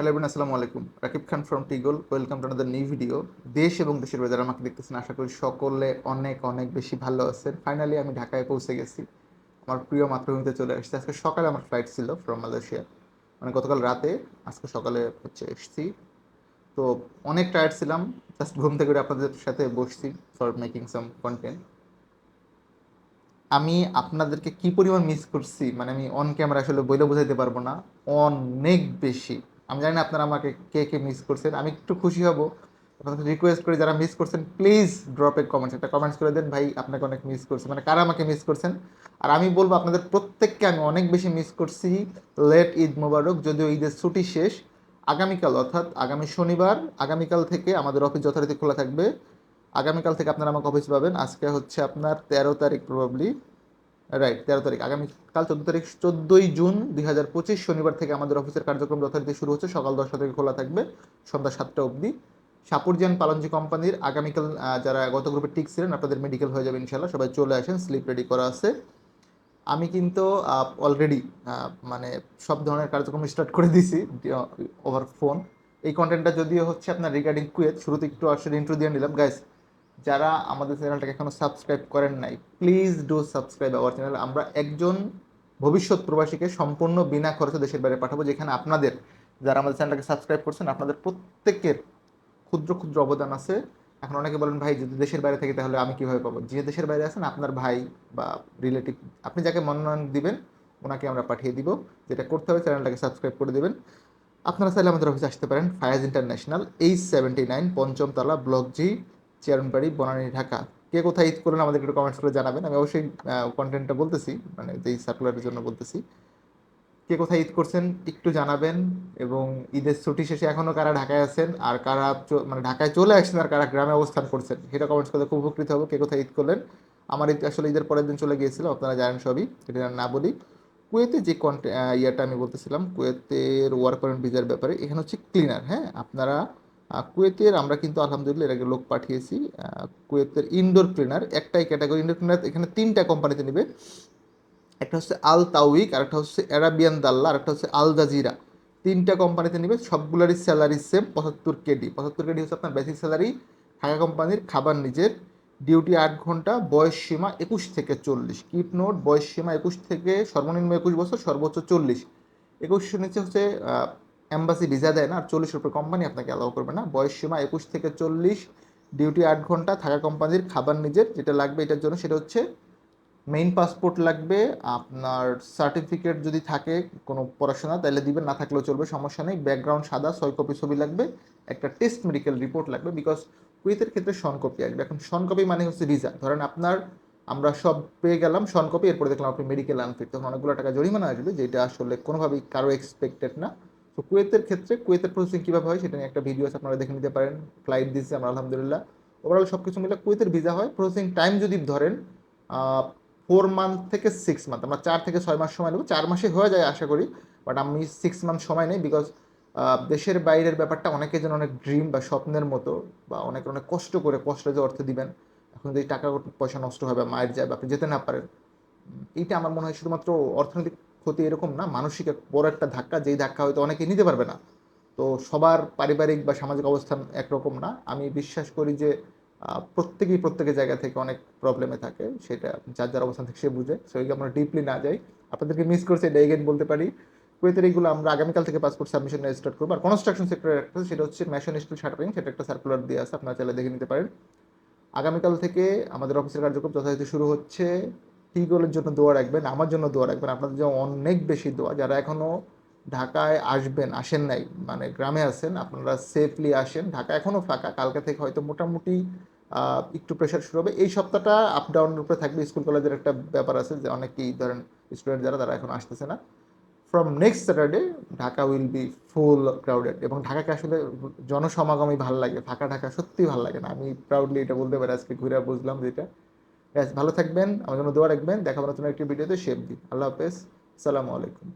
Hello আসসালামু আলাইকুম Rakib Khan from টিগল welcome to another new video দেশ এবং দেশের বাইরে আমাকে দেখতেছেন, আশা করি সকলে অনেক অনেক বেশি ভালো আছেন। ফাইনালি আমি ঢাকায় পৌঁছে গেছি। আমার প্রিয় মাতৃভূমিতে চলে এসেছি আজকে সকালে আমার ফ্লাইট ছিল ফ্রম মালয়েশিয়া মানে গতকাল রাতে আজকে সকালে হচ্ছে এসেছি। তো অনেক টায়ার্ড ছিলাম। জাস্ট ঘুম থেকে আপনাদের সাথে বসছি ফর মেকিং সাম কন্টেন্ট আমি আপনাদেরকে কি পরিমাণ মিস করছি? মানে আমি অন ক্যামেরা আসলে বইলে বোঝাইতে পারব না। অনেক বেশি। আমি জানি না আপনারা আমাকে কে কে মিস করছেন। আমি একটু খুশি হব। আপনাদের রিকোয়েস্ট করি যারা মিস করছেন প্লিজ ড্রপ এ কমেন্টস একটা কমেন্টস করে দেন, ভাই, আপনাকে অনেক মিস করছে। মানে কারা আমাকে মিস করছেন? আর আমি বলব, আপনাদের প্রত্যেককে আমি অনেক বেশি মিস করছি লেট ঈদ মোবারক। যদিও ঈদের ছুটি শেষ, আগামীকাল অর্থাৎ আগামী শনিবার, আগামীকাল থেকে আমাদের অফিস যথারীতি খোলা থাকবে। আগামীকাল থেকে আপনারা আমাকে অফিস পাবেন। আজকে হচ্ছে আপনার তেরো তারিখ প্রবাবলি রাইট তেরো তারিখ। আগামীকাল চোদ্দ তারিখ, চোদ্দোই জুন দুই হাজার পঁচিশ শনিবার থেকে আমাদের অফিসের কার্যক্রম যথারীতি শুরু হচ্ছে। সকাল দশটা থেকে খোলা থাকবে, সন্ধ্যা সাতটা অবধি। সাপুরজিয়ান পালনজি কোম্পানির আগামীকাল যারা গত গ্রুপে টিক ছিলেন, আপনাদের মেডিকেল হয়ে যাবে ইনশাল্লাহ সবাই চলে আসেন স্লিপ রেডি করা আছে। আমি কিন্তু অলরেডি মানে সব ধরনের কার্যক্রম স্টার্ট করে দিছি ওভার ফোন এই কন্টেন্টটা যদিও হচ্ছে আপনার রিগার্ডিং কুয়েত শুরুতে একটু আসলে ইন্ট্রো দিয়ে নিলাম। গাইস যারা আমাদের চ্যানেলটাকে এখনও সাবস্ক্রাইব করেন নাই please do subscribe our channel আমরা একজন ভবিষ্যৎ প্রবাসীকে সম্পূর্ণ বিনা খরচে দেশের বাইরে পাঠাবো, যেখানে আপনাদের, যারা আমাদের চ্যানেলটাকে সাবস্ক্রাইব করছেন, আপনাদের প্রত্যেকের ক্ষুদ্র ক্ষুদ্র অবদান আছে। এখন অনেকে বলেন, ভাই, যদি দেশের বাইরে থাকি, তাহলে আমি কীভাবে পাবো? যে দেশের বাইরে আছেন, আপনার ভাই বা রিলেটিভ আপনি যাকে মনোনয়ন দিবেন, ওনাকে আমরা পাঠিয়ে দিব। যেটা করতে হবে, চ্যানেলটাকে সাবস্ক্রাইব করে দেবেন। আপনারা চাইলে আমাদের অফিসে আসতে পারেন Fayaz international H seventy nine পঞ্চমতলা block G Chairmanbari Banani, Dhaka. কে কোথায় ঈদ করলেন আমাদেরকে একটু কমেন্টস করে জানাবেন। আমি অবশ্যই কন্টেন্টটা বলতেছি মানে যেই সার্কুলারের জন্য বলতেছি। কে কোথায় ঈদ করছেন একটু জানাবেন এবং ঈদের ছুটি শেষে এখনও কারা ঢাকায় আছেন আর কারা মানে ঢাকায় চলে আসছেন আর কারা গ্রামে অবস্থান করছেন, সেটা কমেন্টস করতে খুব উপকৃত হব। কে কোথায় ঈদ করলেন? আমার ঈদ আসলে ঈদের পরের দিন চলে গিয়েছিল, আপনারা জানেন সবই, এটা না বলি। কুয়েতে যে কন্টে ইয়েটা আমি বলতেছিলাম, কুয়েতের ওয়ার্ক পারমিট ভিসার ব্যাপারে, এখানে হচ্ছে ক্লিনার হ্যাঁ? আপনারা কুয়েতের আমরা কিন্তু আলহামদুলিল্লাহ এর আগে লোক পাঠিয়েছি। কুয়েতের ইনডোর ক্লিনার একটাই ক্যাটাগরি ইনডোর ক্লিনার এখানে তিনটা কোম্পানিতে নেবে। একটা হচ্ছে আল তাউইক আর একটা হচ্ছে অ্যারাবিয়ান দাল্লা, আর একটা হচ্ছে আল জাজিরা। তিনটা কোম্পানিতে নেবে, সবগুলারই স্যালারি সেম পঁচাত্তর কেডি পঁচাত্তর কেডি হচ্ছে আপনার বেসিক স্যালারি ঢাকা কোম্পানির খাবার নিজের ডিউটি আট ঘণ্টা, বয়স সীমা একুশ থেকে চল্লিশ। কিপ নোট বয়স সীমা একুশ থেকে সর্বনিম্ন একুশ বছর, সর্বোচ্চ চল্লিশ। একুশের নিচে হচ্ছে অ্যাম্বাসি ভিসা দেয় না, আর চল্লিশের উপরে কোম্পানি আপনাকে অ্যালাউ করবে না। বয়স সীমা একুশ থেকে চল্লিশ ডিউটি আট ঘণ্টা, থাকা কোম্পানির খাবার নিজের, যেটা লাগবে এটার জন্য, সেটা হচ্ছে মেইন পাসপোর্ট লাগবে, আপনার সার্টিফিকেট যদি থাকে কোনো পড়াশোনা, তাহলে দিবেন, না থাকলেও চলবে, সমস্যা নেই। ব্যাকগ্রাউন্ড সাদা, ছয় কপি ছবি লাগবে, একটা টেস্ট মেডিকেল রিপোর্ট লাগবে বিকজ কুইতের ক্ষেত্রে শন কপি আসবে। এখন শন কপি মানে হচ্ছে ভিসা ধরেন আপনার, আমরা সব পেয়ে গেলাম শন কপি এরপরে দেখলাম আপনি মেডিকেল আনফিট তখন অনেকগুলো টাকা জরিমানা আসবে, যেটা আসলে কোনোভাবেই কারও এক্সপেক্টেড না। তো কুয়েতের ক্ষেত্রে কুয়েতের প্রসেসিং কীভাবে হয় সেটা নিয়ে একটা ভিডিও আছে, আপনারা দেখে নিতে পারেন। ফ্লাইট দিচ্ছে আমরা, আলহামদুলিল্লাহ। ওভারঅল সব কিছু মিলে কুয়েতের ভিসা হয়। প্রসেসিং টাইম যদি ধরেন ফোর মান্থ থেকে সিক্স মান্থ আমরা চার থেকে ছয় মাস সময় নেব। চার মাসে হয়ে যায় আশা করি বাট আমি সিক্স মান্থ সময় নেই বিকজ দেশের বাইরের ব্যাপারটা অনেকের জন্য অনেক ড্রিম বা স্বপ্নের মতো বা অনেক অনেক কষ্ট করে কষ্ট যে অর্থ দিবেন। এখন যদি টাকা পয়সা নষ্ট হবে মায়ের যায় বা আপনি যেতে না পারেন এইটা আমার মনে হয় শুধুমাত্র অর্থনৈতিক ক্ষতি এরকম না, মানসিক বড় একটা ধাক্কা, যেই ধাক্কা হয়তো অনেকে নিতে পারবে না। তো সবার পারিবারিক বা সামাজিক অবস্থান একরকম না। আমি বিশ্বাস করি যে প্রত্যেকেই প্রত্যেকের জায়গা থেকে অনেক প্রবলেমে থাকে, সেটা যার যার অবস্থান থেকে সে বুঝে। সেগুলো আমরা ডিপলি না যাই, আপনাদেরকে মিস করছে, এটা এগেন বলতে পারি। কুয়েতের এইগুলো আমরা আগামীকাল থেকে পাসপোর্ট সাবমিশন স্টার্ট করব। আর কনস্ট্রাকশন সেক্টরের একটা সেটা হচ্ছে ম্যাশন স্টিল শাটারিং সেটা একটা সার্কুলার দিয়ে আছে, আপনারা চাইলে দেখে নিতে পারেন। আগামীকাল থেকে আমাদের অফিসের কার্যক্রম যথাযথ শুরু হচ্ছে টিগলের জন্য দোয়া রাখবেন, আমার জন্য দোয়া রাখবেন। আপনাদের জন্য অনেক বেশি দোয়া। যারা এখনও ঢাকায় আসবেন, আসেন নাই মানে গ্রামে আছেন, আপনারা সেফলি আসেন। ঢাকা এখনও ফাঁকা, কালকে থেকে হয়তো মোটামুটি একটু প্রেশার শুরু হবে। এই সপ্তাহটা আপ ডাউনের উপরে থাকবে। স্কুল কলেজের একটা ব্যাপার আছে যে অনেকেই ধরেন স্টুডেন্ট যারা, তারা এখন আসতেছে না। From next Saturday Dhaka will be full crowded এবং ঢাকাকে আসলে জনসমাগমই ভালো লাগে। ফাঁকা ঢাকা সত্যিই ভালো লাগে না। আমি প্রাউডলি এটা বলতে পারি, আজকে ঘুরে বুঝলাম যেটা Guys, ভালো থাকবেন আমার জন্য দোয়া রাখবেন দেখা হবে নতুন একটি ভিডিওতে শেপ দিই আল্লাহ হাফেজ সালামু আলাইকুম।